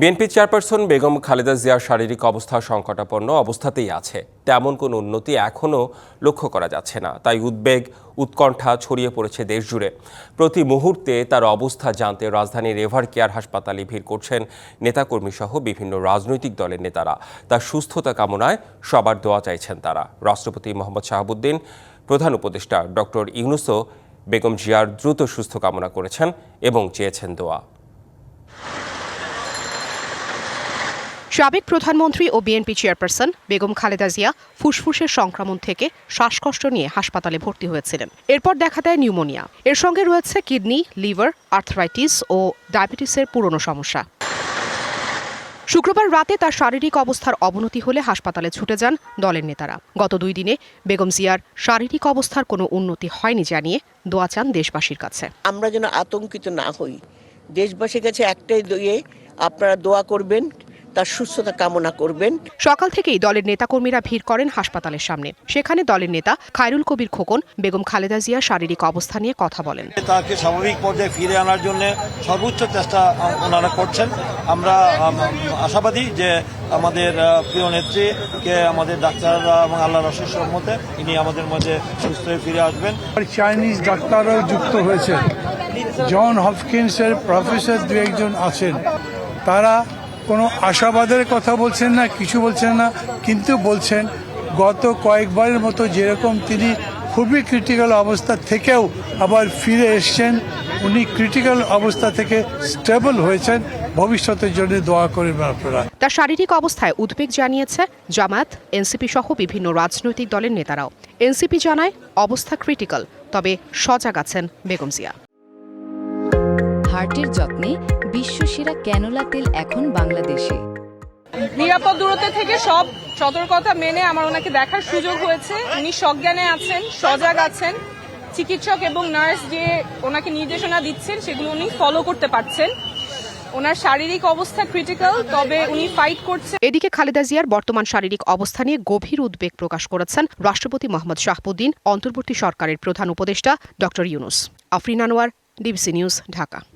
BNP chairperson Begum Khaleda জিয়ার শারীরিক অবস্থা সংকটাপন্ন অবস্থাতেই আছে। তেমন কোনো উন্নতি এখনও লক্ষ্য করা যাচ্ছে না। তাই উদ্বেগ, উৎকণ্ঠা ছড়িয়ে পড়েছে দেশজুড়ে। প্রতি মুহূর্তে তার অবস্থা জানতে রাজধানীর এভার কেয়ার হাসপাতালে ভিড় করছেন নেতাকর্মী সহ বিভিন্ন রাজনৈতিক দলের নেতারা। তার সুস্থতা কামনায় সবার দোয়া চাইছেন তারা। রাষ্ট্রপতি মোহাম্মদ শাহাবুদ্দিন, প্রধান উপদেষ্টা ডক্টর ইউনুসও বেগম জিয়ার দ্রুত সুস্থ কামনা করেছেন এবং চেয়েছেন দোয়া। সাবেক প্রধানমন্ত্রী ও বিএনপি চেয়ারপারসন বেগম খালেদা জিয়া ফুসফুসের সংক্রমণ থেকে শ্বাসকষ্ট নিয়ে হাসপাতালে ভর্তি হয়েছিলেন। এরপর দেখা দেয় নিউমোনিয়া। এর সঙ্গে রয়েছে কিডনি, লিভার, আর্থরাইটিস ও ডায়াবেটিসের পুরনো সমস্যা। শুক্রবার রাতে তার শারীরিক অবস্থার অবনতি হলে হাসপাতালে ছুটে যান দলের নেতারা। গত দুই দিনে বেগম জিয়ার শারীরিক অবস্থার কোনো উন্নতি হয়নি জানিয়ে দোয়া চান দেশবাসীর কাছে। আমরা যেন আতঙ্কিত না হই। দেশবাসীর কাছে একটাই দইয়ে আপনারা দোয়া করবেন তার সুস্থতা কামনা করবেন। সকাল থেকেই দলের নেতাকর্মীরা ভিড় করেন হাসপাতালের সামনে। সেখানে দলের নেতা খায়রুল কবির খোকন বেগম খালেদা জিয়া শারীরিক অবস্থা নিয়ে কথা বলেন। তাকে স্বাভাবিক পর্যায়ে ফিরে আনার জন্য সর্বোচ্চ চেষ্টা ওনারা করছেন। আমরা আশাবাদী যে আমাদের প্রিয় নেত্রীকে আমাদের ডাক্তাররা এবং আল্লাহ রসের মতে ইনি আমাদের মধ্যে সুস্থ হয়ে ফিরে আসবেন। আর চাইনিজ ডাক্তাররাও যুক্ত হয়েছেন। জন হপকিন্সের প্রফেসর দু একজন আছেন। তারা কোনো আশাবাদের কথা বলছেন না, কিছু বলছেন না, কিন্তু বলছেন গত কয়েকবারের মতো যেরকম তিনি খুবই ক্রিটিক্যাল অবস্থা থেকেও আবার ফিরে এসছেন, উনি ক্রিটিক্যাল অবস্থা থেকে স্টেবল হয়েছেন। ভবিষ্যতের জন্য দোয়া করবেন আপনারা। তার শারীরিক অবস্থায় উদ্বেগ জানিয়েছে জামায়াত এনসিপি সহ বিভিন্ন রাজনৈতিক দলের নেতারাও। এনসিপি জানায়, অবস্থা ক্রিটিক্যাল তবে সজাগ আছেন বেগম জিয়া। হার্টের যত্নে বিশ্বসেরা ক্যানোলা তেল এখন বাংলাদেশে। নিরাপদ দূরত্ব থেকে সব সতর্কতা মেনে আমার ওনাকে দেখার সুযোগ হয়েছে। উনি সজ্ঞানে আছেন সজাগ আছেন। চিকিৎসক এবং নার্স যে ওনাকে নির্দেশনা দিচ্ছেন সেগুলো উনি ফলো করতে পারছেন। ওনার শারীরিক অবস্থা ক্রিটিক্যাল তবে উনি ফাইট করছেন। এদিকে খালেদা জিয়ার বর্তমান শারীরিক অবস্থা নিয়ে গভীর উদ্বেগ প্রকাশ করেছেন রাষ্ট্রপতি মোহাম্মদ শাহবুদ্দিন অন্তর্বর্তী সরকারের প্রধান উপদেষ্টা ড Yunus. Afrin Anwar DBC news Dhaka.